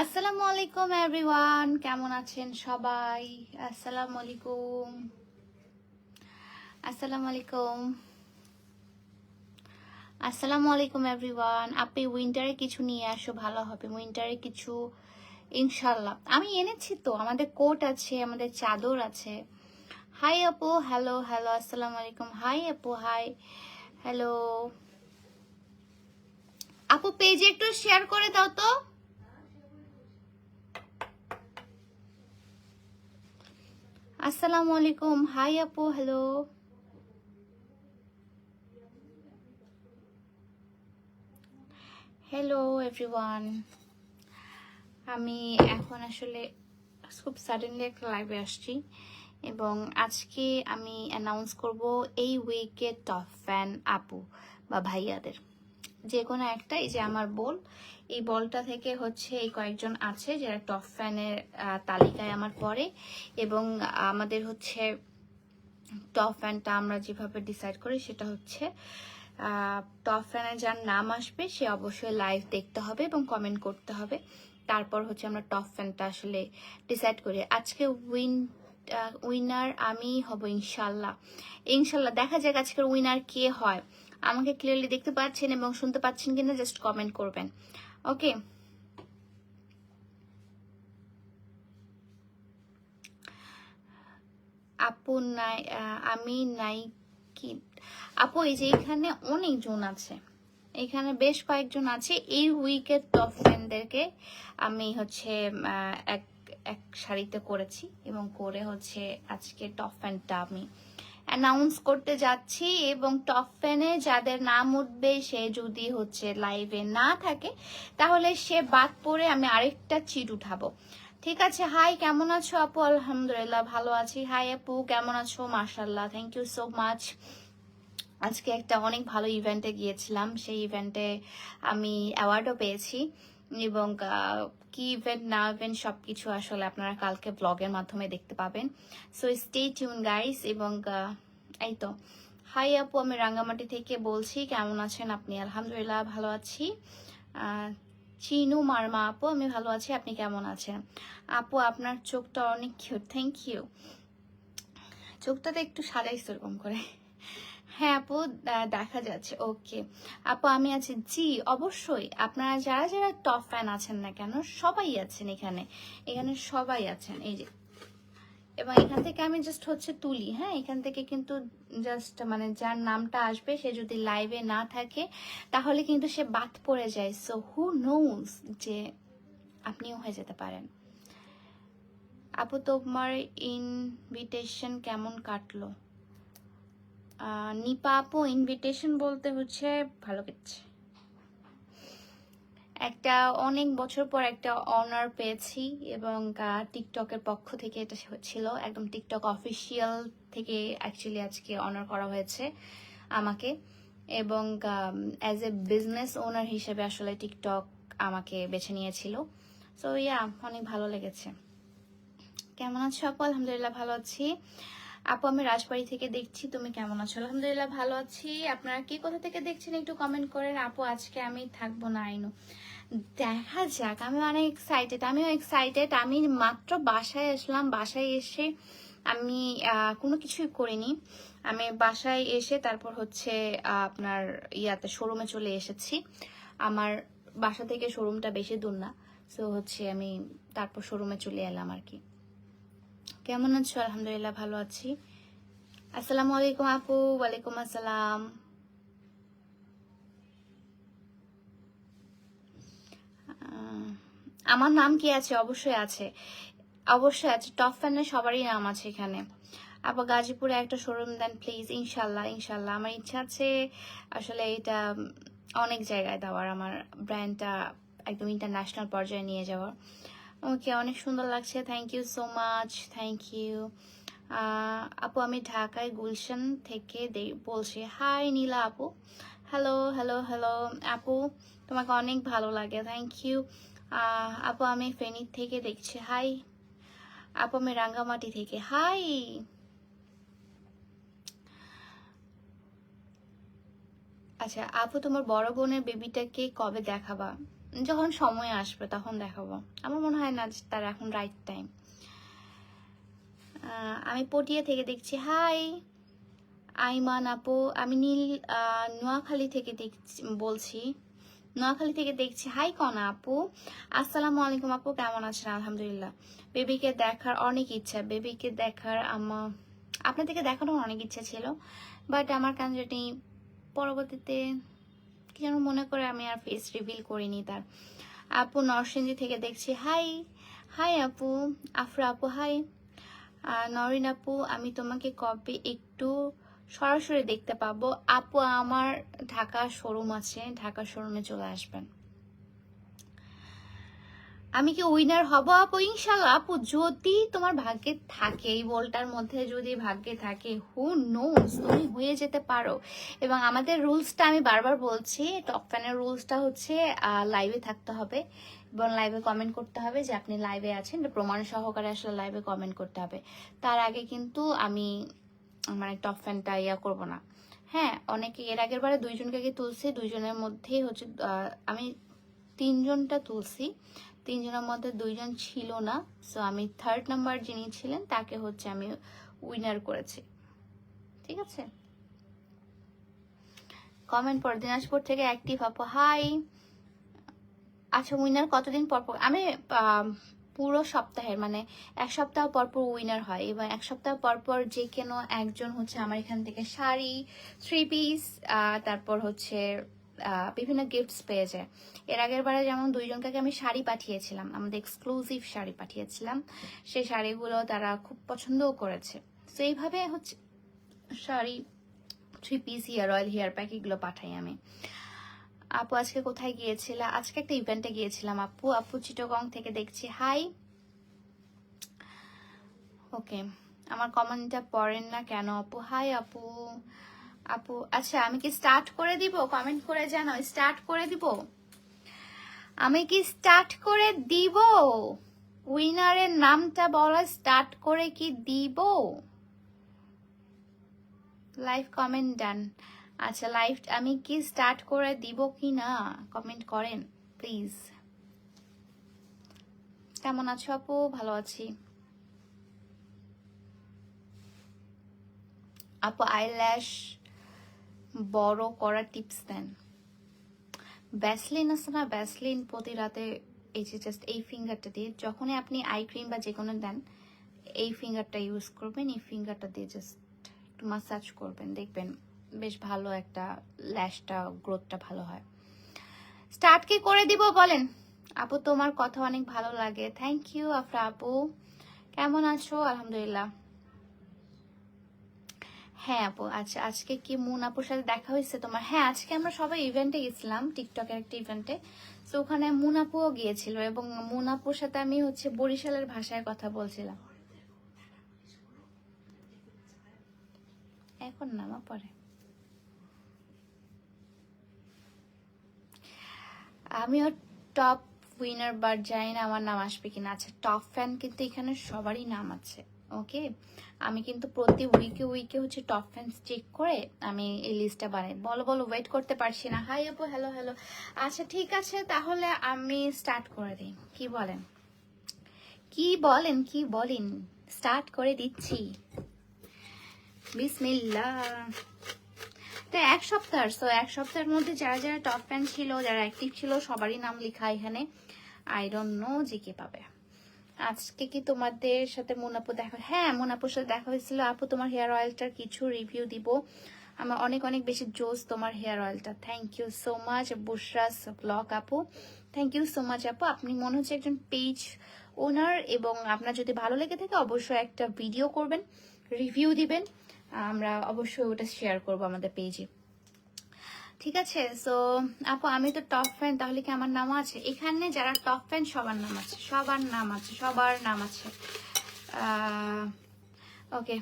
আসসালামু আলাইকুম এভরিওয়ান কেমন আছেন সবাই? আসসালামু আলাইকুম। আসসালামু আলাইকুম। আসসালামু আলাইকুম এভরিওয়ান আপনি উইন্টারে কিছু নিয়ে আসো, ভালো হবে। উইন্টারে কিছু ইনশাল্লাহ আমি এনেছি তো, আমাদের কোট আছে, আমাদের চাদর আছে। হাই আপু। হ্যালো হ্যালো আসসালামু আলাইকুম। হাই আপু। হাই হ্যালো আপু পেজে একটু শেয়ার করে দাও তো। আসসালামু আলাইকুম। হাই আপু, হ্যালো। Hello everyone. আমি এখন আসলে খুব সাডেনলি একটা লাইভে আসছি এবং আজকে আমি অ্যানাউন্স করব এই উইকে টপ ফ্যান আপু বা ভাইয়াদের। যে কোনো একটা এই যে আমার বল এই বলটা থেকে হচ্ছে এই কয়েকজন আছে যারা টপ ফ্যানের তালিকায় আমার পড়ে এবং আমাদের হচ্ছে টপ ফ্যানটা আমরা যেভাবে ডিসাইড করি সেটা হচ্ছে টপ ফ্যানে যার নাম আসবে সে অবশ্যই লাইভ দেখতে হবে এবং কমেন্ট করতে হবে। তারপর হচ্ছে আমরা টপ ফ্যানটা আসলে ডিসাইড করি। আজকে উইন উইনার আমি হব ইনশাল্লাহ। ইনশাল্লাহ দেখা যাক আজকের উইনার কে হয়। আমাকে ক্লিয়ারলি দেখতে পাচ্ছেন এবং শুনতে পাচ্ছেন কিনা জাস্ট কমেন্ট করবেন। ওকে আপু নাই আমি নাই কি? আপু, এই যে এখানে অনেকজন আছে। এখানে বেশ কয়েকজন আছে। এই উইকের টপ ফ্রেন্ডদেরকে আমি হচ্ছে এক এক শাড়িতে করেছি এবং করে হচ্ছে আজকে টপ ফ্যানটা আমি অ্যানাউন্স করতে যাচ্ছি এবং টপ ফ্যানে যাদের নাম উঠবে, সে যদি হচ্ছে লাইভে না থাকে, তাহলে সে বাদ পড়ে আমি আরেকটা চিট উঠাবো। ঠিক আছে হাই কেমন আছো আপু? আলহামদুলিল্লাহ, ভালো আছি। হাই আপু, কেমন আছো? মার্শাল্লাহ থ্যাংক ইউ সো মাচ আজকে একটা অনেক ভালো ইভেন্টে গিয়েছিলাম। সেই ইভেন্টে আমি অ্যাওয়ার্ডও পেয়েছি। এবং কি ইভেন্ট না ইভেন্ট সব কিছু আসলে আপনারা কালকে ব্লগের মাধ্যমে দেখতে পাবেন। সো স্টে টিউন গাইস এবং এই তো। হাই আপু, আমি রাঙ্গামাটি থেকে বলছি। কেমন আছেন আপনি? আলহামদুলিল্লাহ, ভালো আছি। চিনু মারমা আপু, আমি ভালো আছি। আপনি কেমন আছেন? আপু, আপনার চোখটা অনেক কিউট থ্যাংক ইউ চোখটাতে একটু সাজাইছে এরকম করে। হ্যাঁ আপু দেখা যাচ্ছে ওকে আপু, আমি আছি, জি, অবশ্যই। আপনারা যারা যারা টপ ফ্যান আছেন না কেন, সবাই আছেন এখানে। এখানে সবাই আছেন, এই যে। এবং এখান থেকে আমি জাস্ট হচ্ছে তুলি হ্যাঁ? এখান থেকে কিন্তু জাস্ট মানে যার নামটা আসবে, সে যদি লাইভে না থাকে, তাহলে কিন্তু সে বাদ পড়ে যায়। সো হু নোজ যে আপনিও হয়ে যেতে পারেন। আপু, তোমার ইনভিটেশন কেমন কাটলো? নিপা ইনভিটেশন বলতে হচ্ছে, ভালো কেটেছে। একটা অনেক বছর পর একটা অনার পেয়েছি এবং টিকটকের পক্ষ থেকে এটা ছিল। একদম টিকটক অফিসিয়াল থেকে অ্যাকচুয়ালি আজকে অনার করা হয়েছে আমাকে। এবং অ্যাজ এ বিজনেস ওনার হিসেবে আসলে টিকটক আমাকে বেছে নিয়েছিল। সো ইয়া অনেক ভালো লেগেছে। কেমন আছো আপু? আলহামদুলিল্লাহ ভালো আছি। আপু, আমি রাজবাড়ি থেকে দেখছি, তুমি কেমন আছো? আলহামদুলিল্লাহ ভালো আছি। আপনারা কি কোথা থেকে দেখছেন একটু কমেন্ট করেন। আপু, আজকে আমি থাকব না, আইনু। দেখা যাক, আমি অনেক এক্সাইটেড আমিও এক্সাইটেড আমি মাত্র বাসায় আসলাম, বাসায় এসে আমি কোনো কিছুই করিনি। আমি বাসায় এসে তারপর হচ্ছে আপনার ইয়াতে শোরুমে চলে এসেছি। আমার বাসা থেকে শোরুমটা বেশি দূর না। সো হচ্ছে আমি তারপর শোরুমে চলে এলাম আর কি। কেমন আছো? আলহামদুলিল্লাহ ভালো আছি। আসসালামু আলাইকুম আপু, ওয়ালাইকুম আসসালাম। আমার নাম কি আছে? অবশ্যই আছে। অবশ্যই আছে। টপ ফ্যানের সবারই নাম আছে এখানে। আবার গাজীপুরে একটা শোরুম দেন প্লিজ ইনশাল্লাহ ইনশাল্লাহ আমার ইচ্ছা আছে আসলে এটা অনেক জায়গায় দেওয়ার, আমার ব্র্যান্ডটা একদম ইন্টারন্যাশনাল পর্যায়ে নিয়ে যাওয়ার। ওকে, অনেক সুন্দর লাগছে। Thank you so much thank you আপু, আমি ঢাকায় গুলশান থেকে বলছি হাই নীলা আপু। হ্যালো হ্যালো হ্যালো আপু, তোমাকে অনেক ভালো লাগে। থ্যাংক ইউ আপু, আমি ফেনীর থেকে দেখছি। হাই আপু, আমি রাঙ্গামাটি থেকে। হাই আচ্ছা আপু, তোমার বড় বোনের বেবিটাকে কবে দেখাবা? যখন সময় আসবে তখন দেখাবো। আমার মনে হয় না তার এখন রাইট টাইম আমি পটিয়া থেকে দেখছি হাই আইমান আপু, আমি নীল নোয়াখালী থেকে দেখছি, বলছি, নোয়াখালী থেকে দেখছি। হাই কনা আপু। আসসালামু আলাইকুম আপু, কেমন আছেন? আলহামদুলিল্লাহ। বেবিকে দেখার অনেক ইচ্ছা, বেবিকে দেখার আমার আপনাদেরকে দেখানোর অনেক ইচ্ছা ছিল বাট আমার কেন পরবর্তীতে যেন মনে করে আমি আর ফেস রিভিল করিনি তার। আপু নরসিংজি থেকে দেখছি, হাই হাই আপু, আফরা আপু, হাই। নরিন আপু, আমি তোমাকে কবে একটু সরাসরি দেখতে পাবো? আপু, আমার ঢাকা শোরুম আছে, ঢাকা শোরুমে চলে আসবেন। আমি কি উইনার হব আপু? ইনশাল্লাহ আপু, যদি তোমার ভাগ্যে থাকে, এই বলটার মধ্যে যদি ভাগ্যে থাকে হু নোস তুমি হয়ে যেতে পারো। এবং আমাদের রুলসটা আমি বারবার বলছি টপ ফ্যানের রুলসটা হচ্ছে লাইভে থাকতে হবে। এবং লাইভে কমেন্ট করতে হবে যে আপনি লাইভে আছেন প্রমাণ সহকারে আসলে লাইভে কমেন্ট করতে হবে। তার আগে কিন্তু আমি মানে টপ ফ্যানটা ইয়া করব না। হ্যাঁ অনেকে, এর আগের বারে দুইজনকে তুলছি, দুইজনের মধ্যেই হচ্ছে আমি তিনজনটা তুলছি। তিনজনের মধ্যে দুইজন ছিল না। সো আমি থার্ড নাম্বার যিনি ছিলেন, তাকে হচ্ছে আমি উইনার করেছি। ঠিক আছে? কমেন্ট পর দিনাজপুর থেকে অ্যাক্টিভ আপু হাই আচ্ছা উইনার কতদিন পর পর আমি পুরো সপ্তাহের মানে এক সপ্তাহ পর পর উইনার হয় এবং এক সপ্তাহ পর পর যে কেন একজন হচ্ছে আমার এখান থেকে শাড়ি থ্রি পিস তারপর হচ্ছে বিভিন্ন গিফটস পেয়ে যায়। এর আগের বারে যেমন দুইজনকে আমি শাড়ি পাঠিয়েছিলাম, আমাদের এক্সক্লুসিভ শাড়ি পাঠিয়েছিলাম, সেই শাড়িগুলো তারা খুব পছন্দও করেছে। তো এইভাবে হচ্ছে sari three piece hair oil hair pack এগুলো পাঠাই আমি। আপু আজকে কোথায় গিয়েছিলা? আজকে একটা ইভেন্টে গিয়েছিলাম, আপু। আপু চিটগং থেকে দেখছি। হাই ওকে আমার কমেন্টটা পড়েন না কেন, আপু? হাই আপু। আপু আচ্ছা আমি কি স্টার্ট করে দিব? কমেন্ট করে জানাও। স্টার্ট করে দিব? আমি কি স্টার্ট করে দিব? উইনারের নামটা বলা স্টার্ট করে কি দিব? লাইভ কমেন্ট ডান আচ্ছা লাইভ আমি কি স্টার্ট করে দিব কি না? কমেন্ট করেন প্লিজ কেমন আছো আপু? ভালো আছি। আপু আইল্যাশ বড় করার টিপস দেন। ব্যাসলিন আছে না? ব্যাসলিন প্রতি রাতে এই যে জাস্ট এই ফিঙ্গারটা দিয়ে যখনই আপনি আই ক্রিম বা যে কোনো দেন, এই ফিঙ্গারটা ইউজ করবেন, এই ফিঙ্গারটা দিয়ে জাস্ট একটু মাসাজ করবেন। দেখবেন বেশ ভালো একটা ল্যাশটা গ্রোথটা ভালো হয়। স্টার্ট কি করে দিব বলেন? আপু, তোমার কথা অনেক ভালো লাগে। থ্যাংক ইউ আফরা আপু। কেমন আছো? আলহামদুলিল্লাহ। হ্যাঁ আপু আচ্ছা আজকে কি মুন আপুর সাথে দেখা হয়েছে তোমার? হ্যাঁ আজকে আমরা সবাই ইভেন্টে গেছিলাম টিকটকের একটা ইভেন্টে তো ওখানে মুন আপুও গিয়েছিল এবং মুন আপুর সাথে আমি হচ্ছে বরিশালের ভাষায় কথা বলছিলাম। এখন নামা পরে আমিও টপ উইনার বার জানি না আমার নাম আসবে কিনা আচ্ছা টপ ফ্যান কিন্তু এখানে সবারই নাম আছে। ওকে আমি কিন্তু প্রতি উইকে উইকে হচ্ছে টপ ফ্যান চেক করে আমি এই লিস্টটা বানাই। বলো বলো ওয়েট করতে পারছি না। হাই আপু হ্যালো হ্যালো আচ্ছা ঠিক আছে, তাহলে আমি স্টার্ট করে দিই। কি বলেন? কি বলেন কি বলেন? স্টার্ট করে দিচ্ছি। বিসমিল্লাহ। তো এক সপ্তাহ সো এক সপ্তাহের মধ্যে যারা যারা টপ ফ্যান ছিল, যারা অ্যাক্টিভ ছিল, সবারই নাম লেখা এখানে। আই নো যে কে পাবে। আজকে কি তোমাদের সাথে মুনাপু দেখা হ্যাঁ মুনাপুর সাথে দেখা হয়েছিল। আপু, তোমার হেয়ার অয়েলটার কিছু রিভিউ দিব। আমার অনেক অনেক বেশি জোস তোমার হেয়ার অয়েলটা। Thank you so much Bushra's blog আপু। থ্যাংক ইউ সো মাচ আপু। আপনি মনে হচ্ছে একজন পেজ ওনার এবং আপনার যদি ভালো লেগে থাকে, অবশ্যই একটা ভিডিও করবেন রিভিউ দিবেন। আমরা অবশ্যই ওটা শেয়ার করব আমাদের পেজে ঠিক আছে? সো আপু, আমি তো টপ ফ্যান তাহলে কি আমার নাম আছে? এখানে যারা টপ ফ্যান সবার নাম আছে। সবার নাম আছে, সবার নাম আছে। ওকে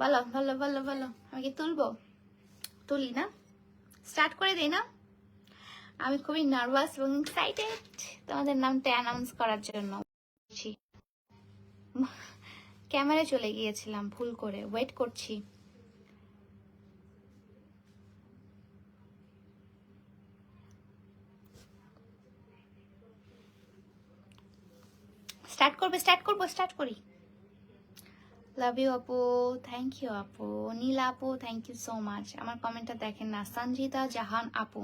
বলো বলো বলো বলো। আমি কি তুলবো? তুলি না? স্টার্ট করে দিই না? আমি খুবই নার্ভাস এবং এক্সাইটেড তোমাদের নামটা অ্যানাউন্স করার জন্য। ক্যামেরায় চলে গিয়েছিলাম, ভুল করে। ওয়েট করছি। স্টার্ট করবে স্টার্ট করব স্টার্ট করি। লাভ ইউ আপু থ্যাংক ইউ আপু নীলা আপু থ্যাংক ইউ সো মাচ আমার কমেন্টটা দেখেন না। সঞ্জিতা জাহান আপু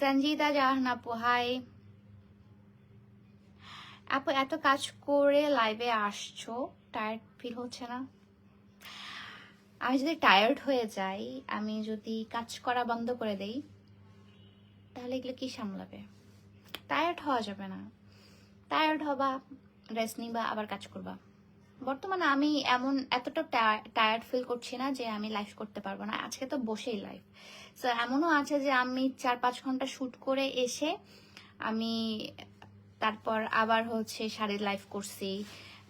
সঞ্জিতা জাহান আপু হাই আপু এত কাজ করে লাইভে আসছো টায়ার্ড ফিল হচ্ছে না? আমি যদি টায়ার্ড হয়ে যাই, আমি যদি কাজ করা বন্ধ করে দেই, তাহলে এগুলো কি সামলাবে? টায়ার্ড হওয়া যাবে না। টায়ার্ড হবা রেস্ট নিবা, আবার কাজ করবা। বর্তমানে আমি এমন এতটা টায়ার্ড ফিল করছি না যে আমি লাইভ করতে পারব না। আজকে তো বসেই লাইভ সো এমনও আছে যে আমি চার পাঁচ ঘণ্টা শ্যুট করে এসে আমি তারপর আবার হচ্ছে শাড়ির লাইভ করছি,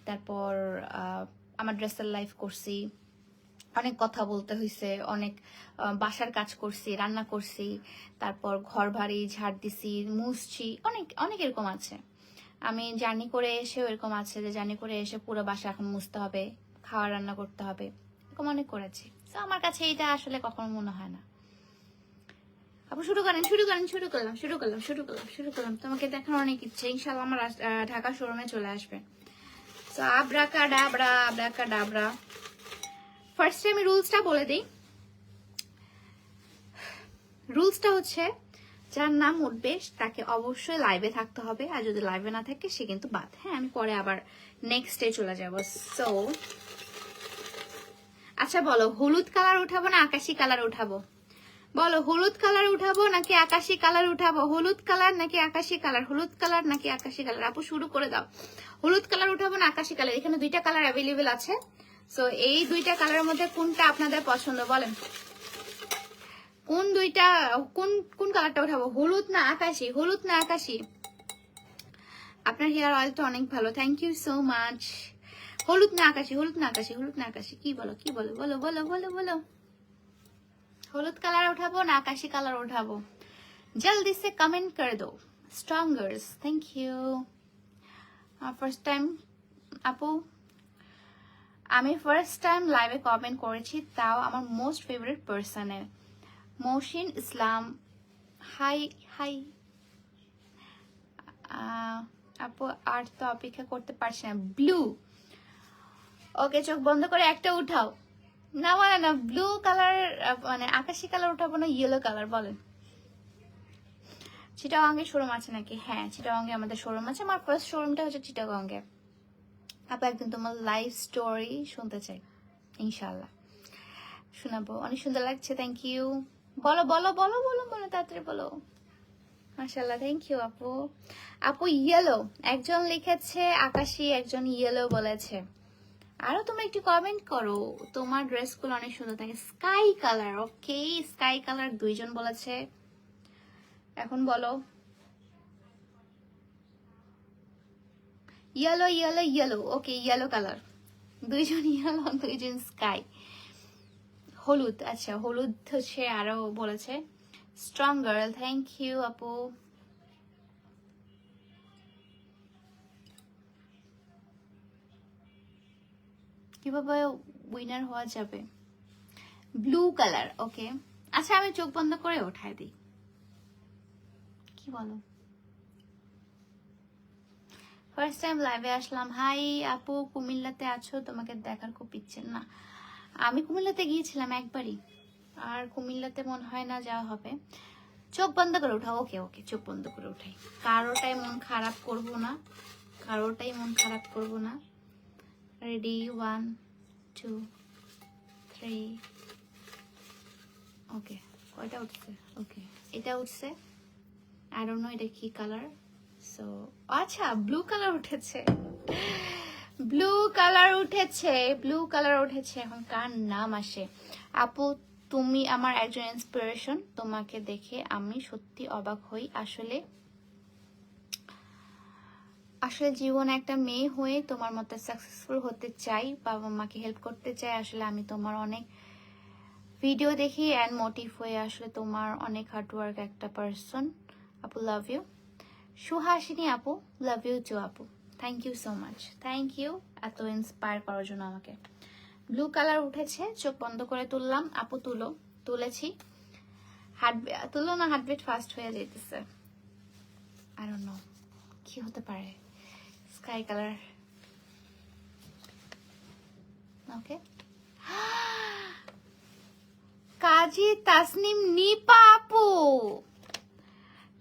তারপর আমার ড্রেসের লাইভ করছি। অনেক কথা বলতে হয়েছে অনেক বাসার কাজ করছি, রান্না করছি, তারপর ঘর ভাড়ি ঝাড় দিছি, মুছছি, অনেক অনেক এরকম আছে। আমি জার্নি করে এসেও এরকম আছে যে জার্নি করে এসে পুরো বাসা এখন মুছতে হবে, খাওয়া রান্না করতে হবে, এরকম অনেক করেছি। তো আমার কাছে এইটা আসলে কখনো মনে হয় না। আপু, শুরু করেন শুরু করেন, শুরু করলাম শুরু করলাম শুরু করলাম শুরু করলাম। তোমাকে দেখার অনেক ইচ্ছে ইনশাল্লাহ আমার ঢাকা শোরুমে চলে আসবে। তো আবরাকা ডাবরা আবরাকা ডাবরা ফার্স্টে আমি রুলসটা বলে দিই। রুলসটা হচ্ছে যার নাম উঠবে, তাকে অবশ্যই লাইভে থাকতে হবে। আর যদি লাইভে না থাকে, সে কিন্তু বাদ। হ্যাঁ আমি পরে আবার নেক্সট ডে চলে যাব। সো আচ্ছা বলো, হলুদ কালার উঠাবো না আকাশি কালার উঠাবো? বলো, হলুদ কালার উঠাবো নাকি আকাশি কালার উঠাবো? হলুদ কালার নাকি আকাশি কালার হলুদ কালার নাকি আকাশি কালার আপু, শুরু করে দাও। হলুদ কালার উঠাবো না আকাশি কালার এখানে দুইটা কালার অ্যাভেলেবেল আছে। সো এই দুইটা কালারের মধ্যে কোনটা আপনাদের পছন্দ বলেন? কোন দুইটা, কোন কোন কালারটা উঠাবো? হলুদ না আকাশি? হলুদ না আকাশি? আপনার হেয়ার অয়েলটা অনেক ভালো। থ্যাংক ইউ সো মাচ হলুদ না আকাশি? হলুদ না আকাশি? হলুদ না আকাশি? কি বলো কি বলো? বলো বলো বলো বলো। হলুদ কালার উঠাবো না আকাশি কালার উঠাবো? জলদি সে কমেন্ট করে দো স্ট্রঙ্গার্স থ্যাংক ইউ ফার্স্ট টাইম আপু, আমি ফার্স্ট টাইম লাইভে কমেন্ট করেছি, তাও আমার মোস্ট ফেভারিট পার্সনের মৌসিন ইসলাম। High high. আপু, আর তো অপেক্ষা করতে পারছি না। ব্লু। ওকে, চোখ বন্ধ করে একটা উঠাও। না মানে না, ব্লু কালার মানে আকাশি কালার উঠাবো না ইয়েলো কালার, বলেন। চিটাগাঙ্গে শোরুম আছে নাকি? হ্যাঁ চিটাগাঙ্গে আমাদের শোরুম আছে। আমার ফার্স্ট শোরুমটা হচ্ছে চিটাগাঙ্গে। আপু, একদিন তোমার লাইফ স্টোরি শুনতে চাই। ইনশাল্লাহ শোনাবো। অনেক সুন্দর লাগছে থ্যাংক ইউ বলো বলো বলো বলো বলো, তাড়াতাড়ি বলো। মাশাল্লাহ থ্যাংক ইউ আপু। আপু ইয়েলো একজন লিখেছে, আকাশি একজন ইয়েলো বলেছে। আরও তোমরা একটু কমেন্ট করো। তোমার ড্রেসগুলো অনেক সুন্দর থাকে। Sky colour okay sky colour দুইজন বলেছে। এখন বলো। Yellow yellow yellow okay yellow colour. দুইজন ইয়েলো দুইজন স্কাই। হলুদ আচ্ছা হলুদ হচ্ছে আরও বলেছে স্ট্রং গার্ল থ্যাংক ইউ আপু। কীভাবে উইনার হওয়া যাবে? ব্লু কালার ওকে আচ্ছা আমি চোখ বন্ধ করে ওঠাই দিই। কি বলো? ফার্স্ট টাইম লাইভে আসলাম। হাই আপু, কুমিল্লাতে আছো? তোমাকে দেখার খুব ইচ্ছে না। আমি কুমিল্লাতে গিয়েছিলাম একবারই। আর কুমিল্লাতে মনে হয় না যাওয়া হবে। চোখ বন্ধ করে উঠাও। ওকে ওকে, চোখ বন্ধ করে উঠাই। কারোটাই মন খারাপ করব না। কারোটাই মন খারাপ করব না। Ready one two three okay কয়টা উঠছে? ওকে এটা উঠছে। ডোন্ট নো এটা কি কালার সো আচ্ছা ব্লু কালার উঠেছে। ব্লু কালার উঠেছে ব্লু কালার উঠেছে, এখন কার নাম আসে? আপু, তুমি আমার একজন ইন্সপিরেশন তোমাকে দেখে আমি সত্যি অবাক হই। আসলে আসলে জীবনে একটা মেয়ে হয়ে তোমার মতো সাকসেসফুল হতে চাই, বাবা মাকে হেল্প করতে চাই, আসলে আমি তোমার অনেক ভিডিও দেখি অ্যান্ড মোটিভ হয়ে আসলে তোমার অনেক হার্ডওয়ার্ক একটা পার্সন আপু লাভ ইউ সুহাসিনী আপু লাভ ইউ টু আপু। Thank you so much thank you এত ইন্সপায়ার করার জন্য আমাকে। ব্লু কালার উঠেছে, চোখ বন্ধ করে তুললাম। আপু তুলো, তুলেছি। হার্ট তুলো না হার্টবিট ফাস্ট হয়ে যেতেছে আর নো কি হতে পারে? Sky colour okay Kazi Tasnim, Nipa আপু।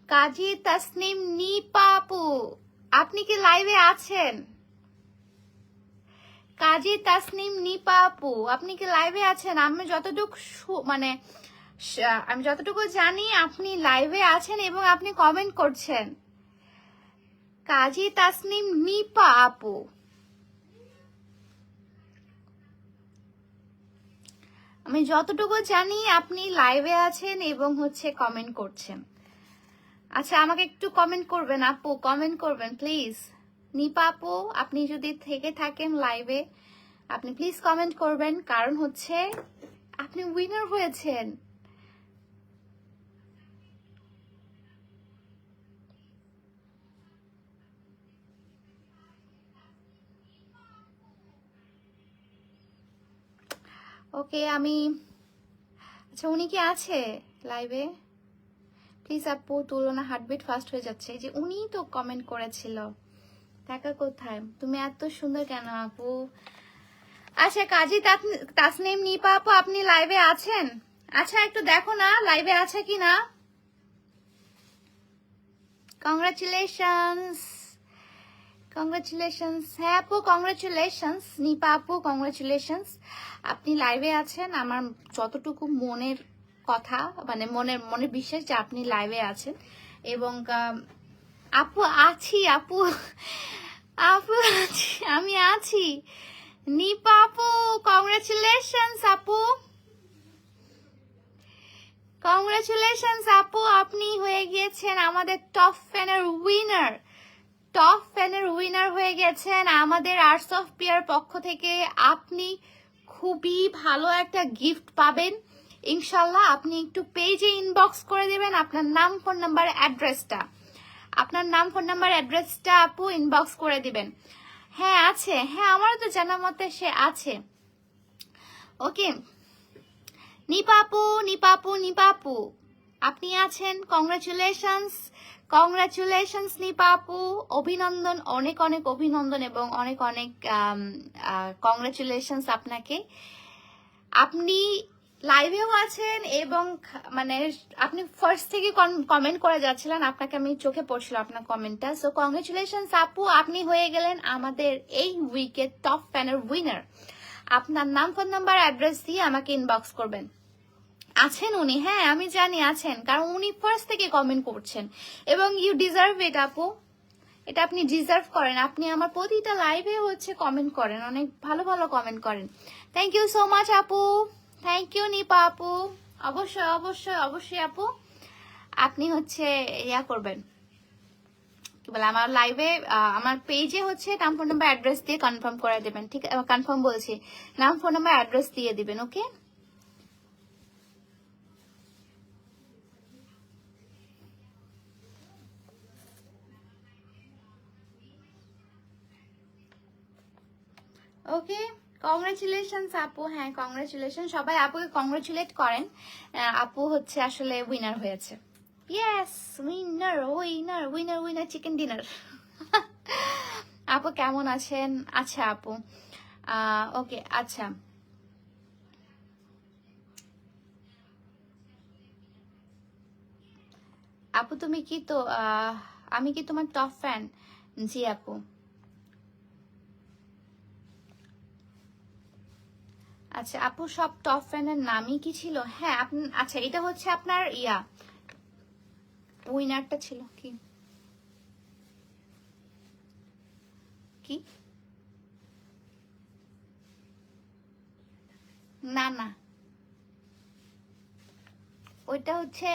কাজী তাসনিম, নিপা আপু। আপনি কি লাইভে আছেন? কাজী তাসনিম নিপা আপু আপনি কি লাইভে আছেন? আমি যতটুকু মানে আমি যতটুকু জানি আপনি লাইভে আছেন এবং আপনি কমেন্ট করছেন। কাজী তাসনিম নিপা আপু আমি যতটুকু জানি আপনি লাইভে আছেন এবং হচ্ছে কমেন্ট করছেন। আচ্ছা আমাকে একটু কমেন্ট করবেন আপু কমেন্ট করবেন প্লিজ নিপা আপু, আপনি যদি থেকে থাকেন লাইভে আপনি প্লিজ কমেন্ট করবেন, কারণ হচ্ছে আপনি উইনার হয়েছেন। ওকে আমি আচ্ছা উনি কি আছে লাইভে প্লিজ আপু, তুলনা হার্টবিট ফাস্ট হয়ে যাচ্ছে। যে উনিই তো কমেন্ট করেছিল। টাকা কোথায়? তুমি এত সুন্দর কেন আপু? আচ্ছা কাজী তাসনিম, নিপা আপু, আপনি লাইভে আছেন? আচ্ছা একটু দেখো না লাইভে আছে কি না? কংগ্রাচুলেশনস কংগ্রাচুলেশনস হ্যাঁ আপু কংগ্রাচুলেশনস নিপা আপু কংগ্রাচুলেশনস আপনি লাইভে আছেন। আমার যতটুকু মনের কথা মানে মনের মনে বিশ্বাস যে আপনি লাইভে আছেন। এবং আপু আছি, আপু। আপু আমি আছি। নিপা আপু কংগ্রাচুলেশনস আপু। কংগ্রাচুলেশনস আপু, আপনি হয়ে গিয়েছেন আমাদের টপ ফ্যানের উইনার টপ ফ্যানের উইনার হয়ে গেছেন আমাদের আর্টস অফ পিয়ার পক্ষ থেকে। আপনি খুবই ভালো একটা গিফট পাবেন। ইনশাল্লাহ আপনি একটু পেজে ইনবক্স করে দেবেন আপনার নাম ফোন নাম্বার অ্যাড্রেসটা আপনার নাম ফোন নাম্বার অ্যাড্রেসটা আপু ইনবক্স করে দিবেন। হ্যাঁ আছে। হ্যাঁ আমারও তো জানা মতে সে আছে। ওকে। নিপাপু নিপাপু নিপাপু আপনি আছেন? কংগ্রাচুলেশনস কংগ্রাচুলেশনস নিপাপু অভিনন্দন, অনেক অনেক অভিনন্দন এবং অনেক অনেক কংগ্রাচুলেশনস আপনাকে। আপনি লাইভেও আছেন এবং মানে আপনি ফার্স্ট থেকে কমেন্ট করে যাচ্ছিলেন, আপনাকে আমি চোখে পড়ছিল আপনার কমেন্টটা সো কংগ্রেচুলেশনস আপু, আপনি হয়ে গেলেন আমাদের এই উইকের টপ ফ্যানের উইনার আপনার নাম ফোন নাম্বার অ্যাড্রেস দিয়ে আমাকে ইনবক্স করবেন। আছেন উনি? হ্যাঁ আমি জানি আছেন, কারণ উনি ফার্স্ট থেকে কমেন্ট করছেন। এবং ইউ ডিজার্ভ ইট আপু। এটা আপনি ডিজার্ভ করেন। আপনি আমার প্রতিটা লাইভে হচ্ছে কমেন্ট করেন, অনেক ভালো ভালো কমেন্ট করেন। থ্যাংক ইউ সো মাচ আপু। থ্যাংক ইউ নিপা আপু। অবশ্যই অবশ্যই অবশ্যই আপু। আপনি হচ্ছে ইয়া করবেন। কি বলে, আমার লাইভে আমার পেজে হচ্ছে নাম ফোন নাম্বার অ্যাড্রেস দিয়ে কনফার্ম করে দেবেন, ঠিক কনফার্ম বলছি, নাম ফোন নাম্বার অ্যাড্রেস দিয়ে দিবেন ওকে ওকে কংগ্রেচুলেশনস আপু। হ্যাঁ কংগ্রেচুলেশন সবাই আপুকে কংগ্রেচুলেট করেন। আপু হচ্ছে আসলে উইনার হয়েছে। Yes winner winner winner winner chicken dinner আপু, কেমন আছেন? আচ্ছা আপু। ওকে আচ্ছা। আপু, তুমি কি তো আমি কি তোমার টপ ফ্যান জি, আপু। আচ্ছা আপু, সব টপ ফ্যানের নামই কি ছিল? হ্যাঁ আচ্ছা এটা হচ্ছে আপনার ইয়া। উইনারটা ছিল কি? কি? না না। ওইটা হচ্ছে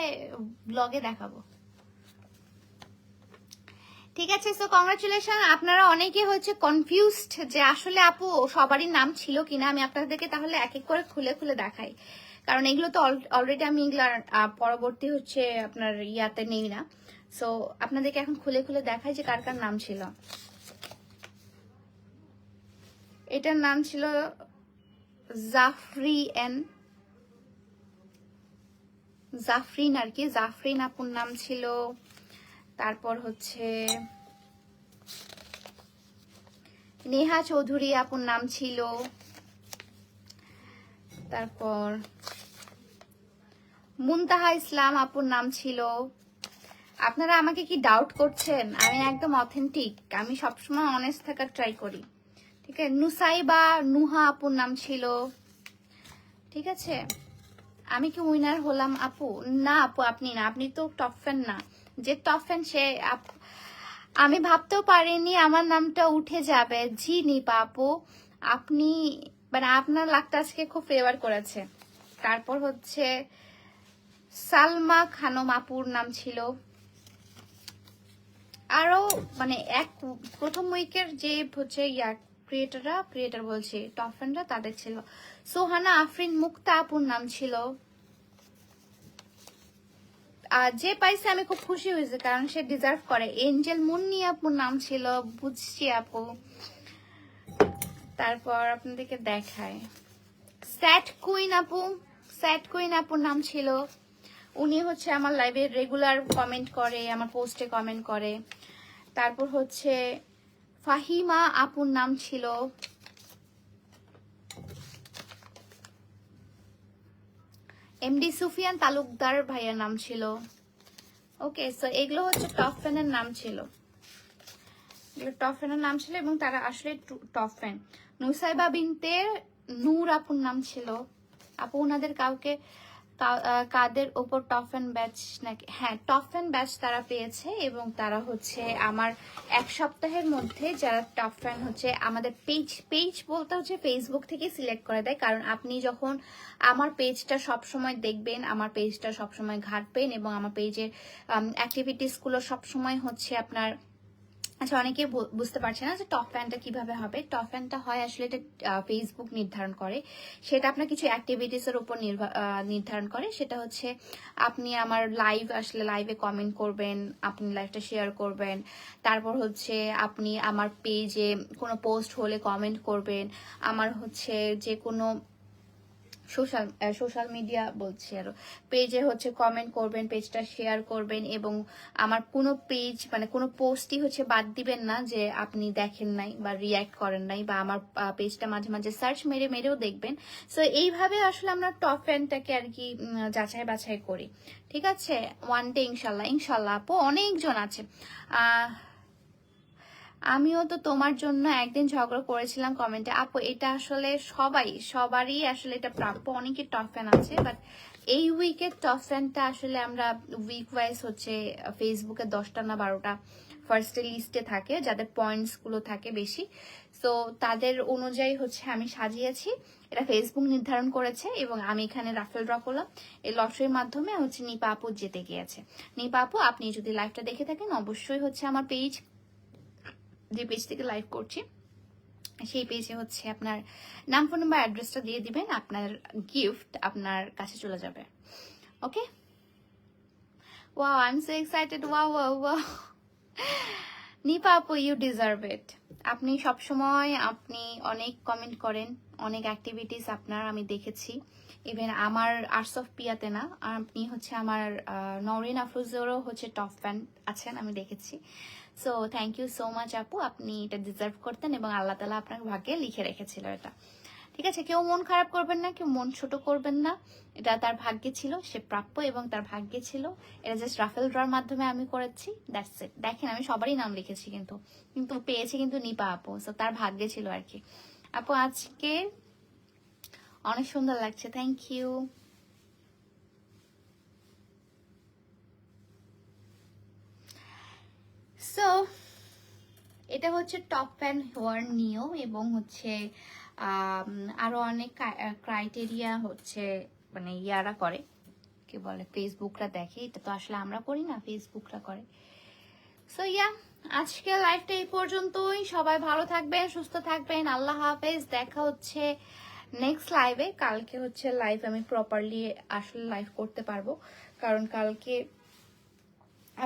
ব্লগে দেখাবো। ঠিক আছে সো কংগ্রাচুলেশন আপনারা অনেকে হচ্ছে কনফিউজড যে আসলে আপু সবারই নাম ছিল কিনা আমি আপনাদেরকে তাহলে এক এক করে খুলে খুলে দেখাই। কারণ এগুলো তো অলরেডি আমি এগুলার আহ, পরবর্তী হচ্ছে আপনার ইয়াতে নেই না। সো আপনাদেরকে এখন খুলে খুলে দেখাই যে কার কার নাম ছিল। এটার নাম ছিল জাফরি এন জাফরিন আর কি জাফরিন আপুর নাম ছিল তারপর হচ্ছে নেহা চৌধুরী আপুর নাম ছিল। তারপর মুনতাহা ইসলাম আপুর নাম ছিল। আপনারা আমাকে কি ডাউট করছেন? আমি একদম অথেন্টিক আমি সবসময় অনেস্ট থাকার ট্রাই করি। ঠিক আছে? নুসাইবা নুহা আপুর নাম ছিল। ঠিক আছে? আমি কি উইনার হলাম আপু? না আপু, আপনি না। আপনি তো টপ ফ্যান না। যে ফ্যান সে আমি ভাবতেও পারিনি আমার নামটা উঠে যাবে। জি নিপা আপু আপনি মানে আপনার লাকটা আজকে খুব ফেভার করেছে। তারপর হচ্ছে সালমা খানম আপুর নাম ছিল। আরও মানে এক, প্রথম উইকের যে হচ্ছে ইয়া ক্রিয়েটাররা ক্রিয়েটার বলছি টফেনরা তাদের ছিল। সোহানা আফরিন মুক্তা আপুর নাম ছিল। যে পাইছে আমি খুব খুশি হয়েছে, কারণ সে ডিজার্ভ করে। এঞ্জেল মুন্নি আপুর নাম ছিল, বুঝছি আপু। তারপর আপনাদেরকে দেখায় স্যাট কুইন আপু স্যাট কুইন আপুর নাম ছিল। উনি হচ্ছে আমার লাইভে রেগুলার কমেন্ট করে, আমার পোস্টে কমেন্ট করে। তারপর হচ্ছে ফাহিমা আপুর নাম ছিল। এমডি সুফিয়ান তালুকদার ভাইয়ের নাম ছিল। ওকে সো এগুলো হচ্ছে টপ ফ্যানের নাম ছিল। এগুলো টপ ফ্যানের নাম ছিল এবং তারা আসলে টপ ফ্যান নুসাইবা বিনতে নূর আপুর নাম ছিল। আপু ওনাদের কাউকে কাদের ওপর টপ ফ্যান ব্যাচ নাকি? হ্যাঁ টপ ফ্যান ব্যাচ তারা পেয়েছে এবং তারা হচ্ছে আমার এক সপ্তাহের মধ্যে যারা টপ ফ্যান হচ্ছে আমাদের পেজ পেজ বলতে হচ্ছে ফেসবুক থেকে সিলেক্ট করে দেয়। কারণ আপনি যখন আমার পেজটা সবসময় দেখবেন, আমার পেজটা সবসময় ঘাটবেন এবং আমার পেজের অ্যাক্টিভিটিসগুলো সবসময় হচ্ছে আপনার আচ্ছা অনেকে বুঝতে পারছে না যে টপ ফ্যানটা কীভাবে হবে। টপ ফ্যানটা হয় আসলে এটা ফেসবুক নির্ধারণ করে। সেটা আপনার কিছু অ্যাক্টিভিটিস এর উপর নির্ধারণ করে। সেটা হচ্ছে আপনি আমার লাইভ আসলে লাইভে কমেন্ট করবেন, আপনি লাইভটা শেয়ার করবেন। তারপর হচ্ছে আপনি আমার পেজে কোনো পোস্ট হলে কমেন্ট করবেন। আমার হচ্ছে যে কোনো সোশ্যাল সোশ্যাল মিডিয়া বলছি আরও। পেজে হচ্ছে কমেন্ট করবেন, পেজটা শেয়ার করবেন এবং আমার কোনো পেজ মানে কোনো পোস্টই হচ্ছে বাদ দিবেন না যে আপনি দেখেন নাই বা রিয়্যাক্ট করেন নাই বা আমার পেজটা মাঝে মাঝে সার্চ মেরে মেরেও দেখবেন। সো এইভাবে আসলে আমরা টপ ফ্যানটাকে আর কি যাচাই বাছাই করি। ঠিক আছে? ওয়ান ডে ইনশাল্লাহ ইনশাল্লাহ আপু, অনেকজন আছে। আমিও তো তোমার জন্য একদিন ঝগড়া করেছিলাম কমেন্টে আপু, এটা আসলে সবাই, সবারই আসলে এটা প্রাপ্য। অনেকে টপ ফ্যান আছে বাট এই উইকের টপ ফ্যানটা আসলে আমরা উইক ওয়াইজ হচ্ছে ফেসবুকে দশটা না বারোটা ফার্স্টে লিস্টে থাকে, যাদের পয়েন্টসগুলো থাকে বেশি। সো তাদের অনুযায়ী হচ্ছে আমি সাজিয়েছি এটা ফেসবুক নির্ধারণ করেছে এবং আমি এখানে রাফেল ড্র করলাম। এই লটারির মাধ্যমে হচ্ছে নিপা আপু জিতে গিয়েছে। নিপা আপু, আপনি যদি লাইভটা দেখে থাকেন, অবশ্যই হচ্ছে আমার পেজ যে পেজ থেকে লাইভ করছি। সেই পেজে হচ্ছে আপনার নাম ফোন নাম্বার অ্যাড্রেসটা দিয়ে দিবেন, আপনার গিফট আপনার কাছে চলে যাবে। Okay wow I am so excited wow wow wow Nipa আপু ইউ ডিজার্ভ ইট আপনি সবসময় আপনি অনেক কমেন্ট করেন, অনেক অ্যাক্টিভিটিস আপনার আমি দেখেছি। ইভেন আমার আর্টস অফ পিয়াতে না, আপনি হচ্ছে আমার নরিন আফরোজেরও হচ্ছে টপ ফ্যান আছেন, আমি দেখেছি। So thank you so much আপু। আপনি এটা ডিজার্ভ করতেন এবং আল্লাহ তালা আপনার ভাগ্যে লিখে রেখেছিল এটা। ঠিক আছে, কেউ মন খারাপ করবেন না, কেউ মন ছোট করবেন না। এটা তার ভাগ্যে ছিল, সে প্রাপ্য এবং তার ভাগ্যে ছিল। এটা জাস্ট রাফেল ড্রর মাধ্যমে আমি করেছি। দ্যাটস ইট দেখেন, আমি সবারই নাম লিখেছি কিন্তু। কিন্তু পেয়েছি কিন্তু নিপা আপু। সো তার ভাগ্যে ছিল আর কি। আপু, আজকে অনেক সুন্দর লাগছে। থ্যাংক ইউ সো এটা হচ্ছে টপ ফ্যান হওয়ার নিয়ম এবং হচ্ছে আম, আরও অনেক ক্রাইটেরিয়া হচ্ছে মানে ইয়ারা করে। কি বলে? ফেসবুকরা দেখে। এটা তো আসলে আমরা করি না ফেসবুকরা করে। সো ইয়া আজকে লাইফটা এই পর্যন্তই। সবাই ভালো থাকবেন সুস্থ থাকবেন। আল্লাহ হাফেজ। দেখা হচ্ছে নেক্সট লাইভে কালকে হচ্ছে লাইভ আমি প্রপারলি আসলে লাইভ করতে পারব। কারণ কালকে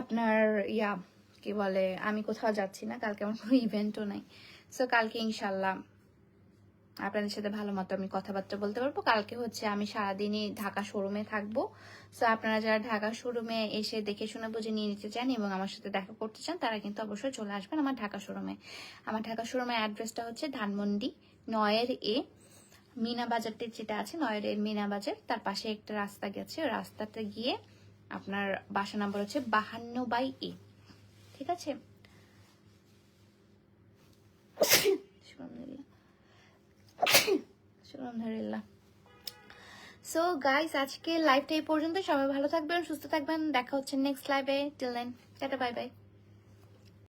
আপনার ইয়া কি বলে, আমি কোথাও যাচ্ছি না, কালকে আমার কোনো ইভেন্টও নাই। সো কালকে ইনশাল্লাহ আপনাদের সাথে ভালো মতো আমি কথাবার্তা বলতে পারব। কালকে হচ্ছে আমি সারাদিনই ঢাকা শোরুমে থাকব। সো আপনারা যারা ঢাকা শোরুমে এসে দেখে শুনে বুঝে নিয়ে নিতে চান এবং আমার সাথে দেখা করতে চান, তারা কিন্তু অবশ্যই চলে আসবেন আমার ঢাকা শোরুমে আমার ঢাকা শোরুমের অ্যাড্রেসটা হচ্ছে ধানমন্ডি, নয়ের এ, মিনা বাজারটি যেটা আছে, নয়ের এ মিনা বাজার। তার পাশে একটা রাস্তা গেছে, ওই রাস্তাটা গিয়ে আপনার বাসা নাম্বার হচ্ছে বাহান্ন বাই এ। ঠিক আছে? সো গাইস আজকে লাইভটা এই পর্যন্ত সবাই ভালো থাকবেন, সুস্থ থাকবেন। দেখা হচ্ছে নেক্সট লাইভে till then tata bye bye